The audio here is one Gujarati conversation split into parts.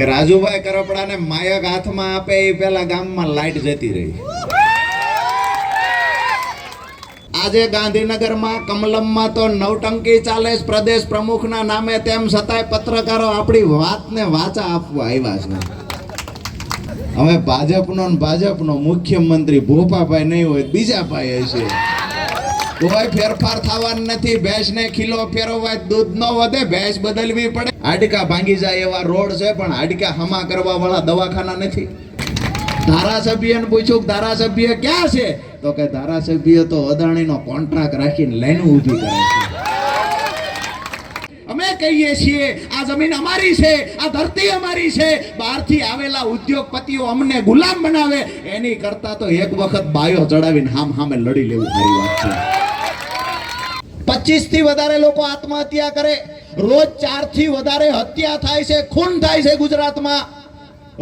કે રાજુભાઈ કરપડાને માયક હાથમાં આપે એ પેલા ગામમાં લાઈટ જતી રહી. આજે ગાંધીનગરમાં, કમલમમાં તો નવટંકી ચાલે છે પ્રદેશ પ્રમુખના નામે તેમ છતાંય પત્રકારો આપણી વાતને વાચા આપવા આવ્યા છે. હવે ભાજપનો ભાજપનો મુખ્યમંત્રી ભોપાભાઈ નહીં હોય, બીજા ભાઈ હશે કોઈ ફેરફાર થવાનું નથી. ભેંસને ખીલો ફેરવવા દૂધ ન વધે, ભેંસ બદલવી પડે. હાડકા ભાંગી જાય એવા રોડ છે, પણ હાડકા હમા કરવા વાળા દવાખાના નથી. ધારાસભ્યને પૂછ્યું ધારાસભ્ય ક્યાં છે? તો કે ધારાસભ્ય તો અદાણીનો કોન્ટ્રાક્ટ રાખીને લાઈન ઊભી કરે છે. અમે કહીએ છીએ, આ જમીન અમારી છે, આ ધરતી અમારી છે. બહારથી આવેલા ઉદ્યોગપતિઓ અમને ગુલામ બનાવે. એની કરતા તો એક વખત બાયો ચડાવીને હામ હામે લડી લેવું સારી વાત છે. પચીસથી વધારે લોકો આત્મહત્યા કરે. રોજ ચારથી વધારે હત્યા થાય છે, ખૂન થાય છે ગુજરાતમાં.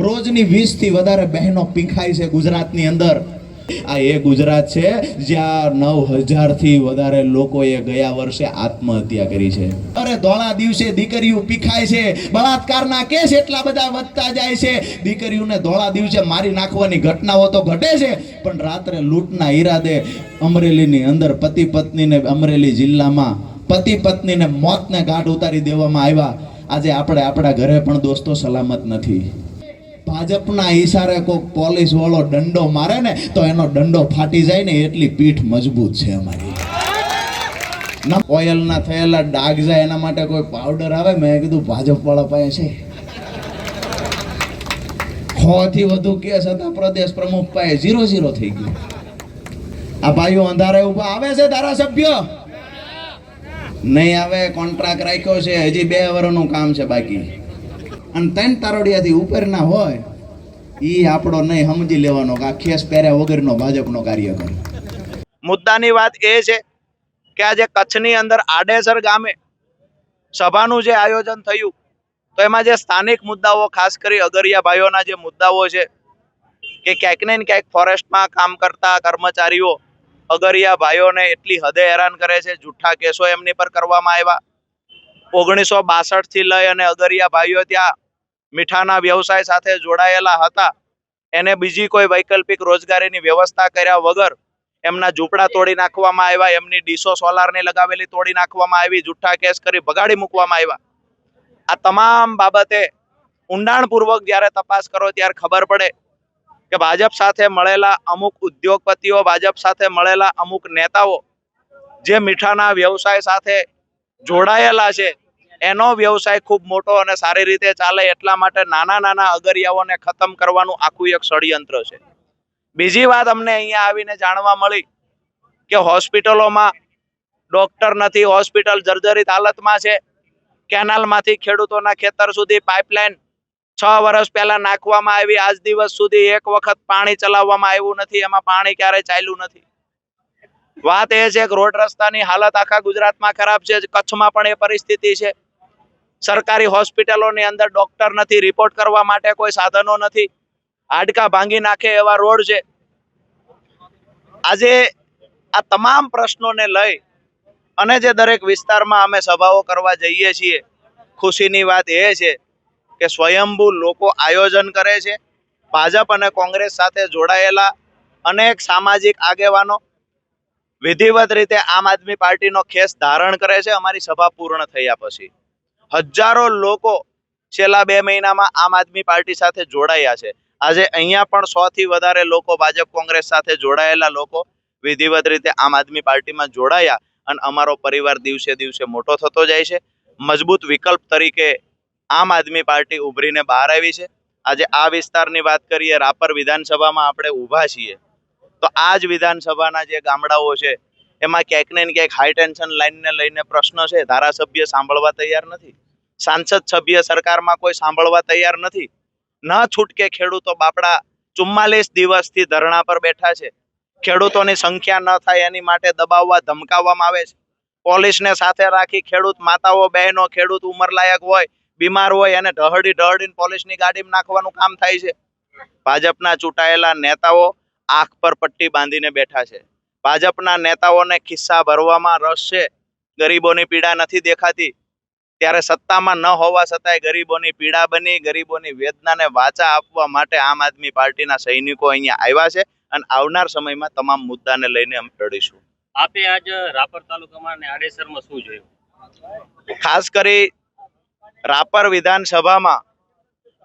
રોજની વીસથી વધારે બહેનો પીંખાય છે ગુજરાતની અંદર. આ એ ગુજરાત છે જ્યાં નવ હજારથી વધારે લોકોએ ગયા વર્ષે આત્મહત્યા કરી છે. અરે ધોળા દિવસે દીકરીઓ પીખાય છે. બળાત્કારના કેસ એટલા બધા વધતા જાય છે. દીકરીઓને ધોળા દિવસે મારી નાખવાની ઘટનાઓ તો ઘટે છે, પણ રાત્રે લૂંટના ઈરાદે અમરેલીની અંદર પતિ પત્નીને અમરેલી જિલ્લામાં પતિ પત્નીને મોતને ગાઢ ઉતારી દેવામાં આવ્યા. આજે આપણે આપણા ઘરે પણ દોસ્તો સલામત નથી. ભાજપના ઈશારે કોઈક પોલીસ વાળો દંડો મારે ને તો એનો દંડો ફાટી જાય ને એટલી પીઠ મજબૂત છે અમારી. ના ઓઇલના થયેલા ડાઘ જાય એના માટે કોઈ પાવડર આવે? મેં કીધું, ભાજપ વાળા પાસે છે. થી વધુ કેસ હતા, પ્રદેશ પ્રમુખ પાસે ઝીરો ઝીરો થઈ ગયું. આ ભાઈઓ અંધારે ઊભા આવે છે ધારાસભ્ય? નહીં આવે કોન્ટ્રાક્ટ રાખ્યો છે, હજી બે વર્ષનું કામ છે બાકી. અને ત્રણ તારોડિયાથી ઉપરના હોય એ આપણો નહીં સમજી લેવાનો કે આ ખેસ પહેર્યા વગરનો ભાજપનો કાર્યકર. મુદ્દાની વાત એ છે કે આજે કચ્છની અંદર આડેસર ગામે સભાનું જે આયોજન થયું, તો એમાં જે સ્થાનિક મુદ્દાઓ, ખાસ કરી અગરિયા ભાઈઓના જે મુદ્દાઓ છે, કે ક્યાંક ને ક્યાંક ફોરેસ્ટમાં કામ કરતા કર્મચારીઓ અગરિયા ભાઈઓને એટલી હદે હેરાન કરે છે, જૂઠા કેસો એમની પર કરવામાં આવ્યા. ઓગણીસો બાસઠથી લઈ અને અગરિયા ભાઈઓ ત્યાં મીઠાના વ્યવસાય સાથે જોડાયેલા હતા. એને બીજી કોઈ વૈકલ્પિક રોજગારીની વ્યવસ્થા કર્યા વગર એમના ઝૂંપડા તોડી નાખવામાં આવ્યા, એમની ડીસો સોલારની લગાવેલી તોડી નાખવામાં આવી જુઠ્ઠા કેસ કરી ભગાડી મૂકવામાં આવ્યા. આ તમામ બાબતે ઊંડાણપૂર્વક જ્યારે તપાસ કરો ત્યારે ખબર પડે કે ભાજપ સાથે મળેલા અમુક ઉદ્યોગપતિઓ, ભાજપ સાથે મળેલા અમુક નેતાઓ જે મીઠાના વ્યવસાય સાથે જોડાયેલા છે, એનો વ્યવસાય ખૂબ મોટો અને સારી રીતે ચાલે એટલા માટે નાના નાના અગરિયાઓને ખતમ કરવાનું આખું એક ષડયંત્ર છે. બીજી વાત અમને અહીંયા આવીને જાણવા મળી કે હોસ્પિટલોમાં ડોક્ટર નથી, હોસ્પિટલ જર્જરિત હાલતમાં છે. કેનાલમાંથી ખેડૂતોના ખેતર સુધી પાઇપલાઇન છ વર્ષ પહેલા નાખવામાં આવી, આજ દિવસ સુધી એક વખત પાણી ચલાવવામાં આવ્યું નથી, એમાં પાણી ક્યારે ચાલ્યું નથી. વાત એ છે કે રોડ રસ્તાની હાલત આખા ગુજરાતમાં ખરાબ છે, કચ્છમાં પણ એ પરિસ્થિતિ છે. સરકારી હોસ્પિટલોની અંદર ડોક્ટર નથી, રિપોર્ટ કરવા માટે કોઈ સાધનો નથી. હાડકા ભાંગી નાખે એવા રોડ છે. આજે આ તમામ પ્રશ્નોને લઈ અને જે દરેક વિસ્તારમાં અમે સભાઓ કરવા જઈએ છીએ, ખુશીની વાત એ છે કે સ્વયંભૂ લોકો આયોજન કરે છે. ભાજપ અને કોંગ્રેસ સાથે જોડાયેલા અનેક સામાજિક આગેવાનો વિધિવત રીતે આમ આદમી પાર્ટીનો ખેસ ધારણ કરે છે. અમારી સભા પૂર્ણ થયા પછી હજારો લોકો છેલ્લા બે મહિનામાં આમ આદમી પાર્ટી સાથે જોડાયા છે. આજે અહીંયા પણ સો થી વધારે લોકો ભાજપ કોંગ્રેસ સાથે જોડાયેલા લોકો વિધિવત રીતે આમ આદમી પાર્ટીમાં જોડાયા અને અમારો પરિવાર દિવસે દિવસે મોટો થતો જાય છે. મજબૂત વિકલ્પ તરીકે આમ આદમી પાર્ટી ઉભરીને બહાર આવી છે. આજે આ વિસ્તારની વાત કરીએ, રાપર વિધાનસભામાં આપણે ઊભા છીએ. તો આ જ વિધાનસભાના જે ગામડાઓ છે, એમાં ક્યાંક ને ક્યાંક હાઈ ટેન્શન લાઈનને લઈને પ્રશ્ન છે. ધારાસભ્ય સાંભળવા તૈયાર નથી. સાંસદ સભ્ય સરકારમાં કોઈ સાંભળવા તૈયાર નથી. ન છૂટકે ખેડૂતો બાપડા ચુમ્માલીસ દિવસથી ધરણા પર બેઠા છે. ખેડૂતોની સંખ્યા ન થાય એની માટે દબાવવા ધમકાવવામાં આવે છે. પોલીસને સાથે રાખી ખેડૂત માતાઓ, બહેનો, ખેડૂત ઉંમરલાયક હોય, બીમાર હોય એને ઢહડી ઢહડીને પોલીસની ગાડીમાં નાખવાનું કામ થાય છે. ભાજપના ચૂંટાયેલા નેતાઓ આંખ પર પટ્ટી બાંધીને બેઠા છે. ભાજપના નેતાઓને ખિસ્સા ભરવામાં રસ છે. ગરીબોની પીડા નથી દેખાતી. ત્યારે સત્તામાં ન હોવા છતાંય ગરીબોની પીડા બની ગરીબોની વેદનાને વાચા આપવા માટે આમ આદમી પાર્ટીના સૈનિકો અહીંયા આવ્યા છે અને આવનાર સમયમાં તમામ મુદ્દાને લઈને અમે લડીશું. આપે આજ રાપર તાલુકામાં અને આડેસરમાં શું જોયું? ખાસ કરી રાપર વિધાનસભામાં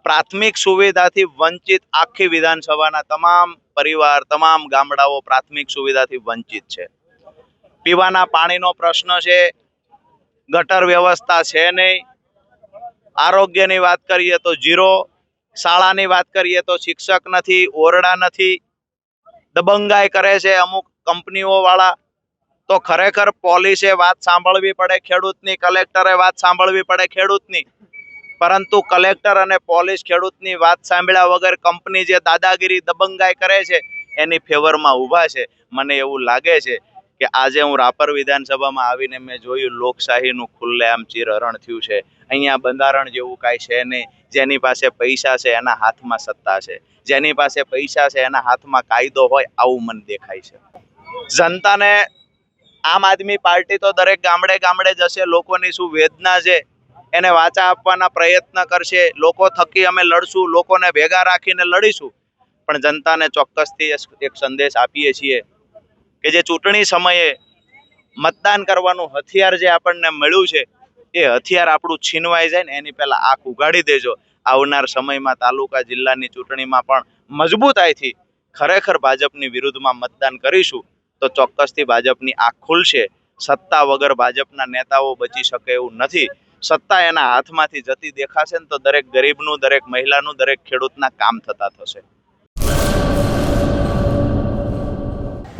પ્રાથમિક સુવિધાથી વંચિત આખી વિધાનસભાના તમામ પરિવાર તમામ ગામડાઓ પ્રાથમિક સુવિધાથી વંચિત છે. પીવાના પાણીનો પ્રશ્ન છે ગટર વ્યવસ્થા છે નહીં. આરોગ્યની વાત કરીએ તો જીરો, શાળાની વાત કરીએ તો શિક્ષક નથી, ઓરડા નથી. દબંગાઈ કરે છે અમુક કંપનીઓ વાળા તો ખરેખર પોલીસે વાત સાંભળવી પડે ખેડૂતની, કલેક્ટરે વાત સાંભળવી પડે ખેડૂતની. પરંતુ કલેક્ટર અને પોલીસ ખેડૂતની વાત સાંભળ્યા વગર કંપની જે દાદાગીરી દબંગાઈ કરે છે, એની ફેવરમાં ઊભા છે. મને એવું લાગે છે કે આજે હું રાપર વિધાનસભામાં આવીને મેં જોયું લોકશાહીનું ખુલ્લેઆમ ચીરહરણ થયું છે. અહીંયા બંધારણ જેવું કાંઈ છે નહીં. જેની પાસે પૈસા છે એના હાથમાં સત્તા છે. જેની પાસે પૈસા છે એના હાથમાં કાયદો હોય આવું મને દેખાય છે. જનતાને આમ આદમી પાર્ટી તો દરેક ગામડે ગામડે જશે, લોકોની શું વેદના છે? એને વાચા આપવાના પ્રયત્ન કરશે. લોકો થકી અમે લડશું, લોકોને ભેગા રાખીને લડીશું. પણ જનતાને ચોક્કસથી એક સંદેશ આપીએ છીએ કે જે ચૂંટણી સમયે મતદાન કરવાનું હથિયાર જે આપણને મળ્યું છે, એ હથિયાર આપણું છીનવાઈ જાય ને એની પહેલાં આંખ ઉગાડી દેજો. આવનાર સમયમાં તાલુકા જિલ્લાની ચૂંટણીમાં પણ મજબૂતાઈથી ખરેખર ભાજપની વિરુદ્ધમાં મતદાન કરીશું, તો ચોક્કસથી ભાજપની આંખ ખુલશે. સત્તા વગર ભાજપના નેતાઓ બચી શકે એવું નથી. સત્તા એના હાથમાંથી જતી દેખાશે ને તો દરેક ગરીબનું, દરેક મહિલાનું, દરેક ખેડૂતના કામ થતા થશે.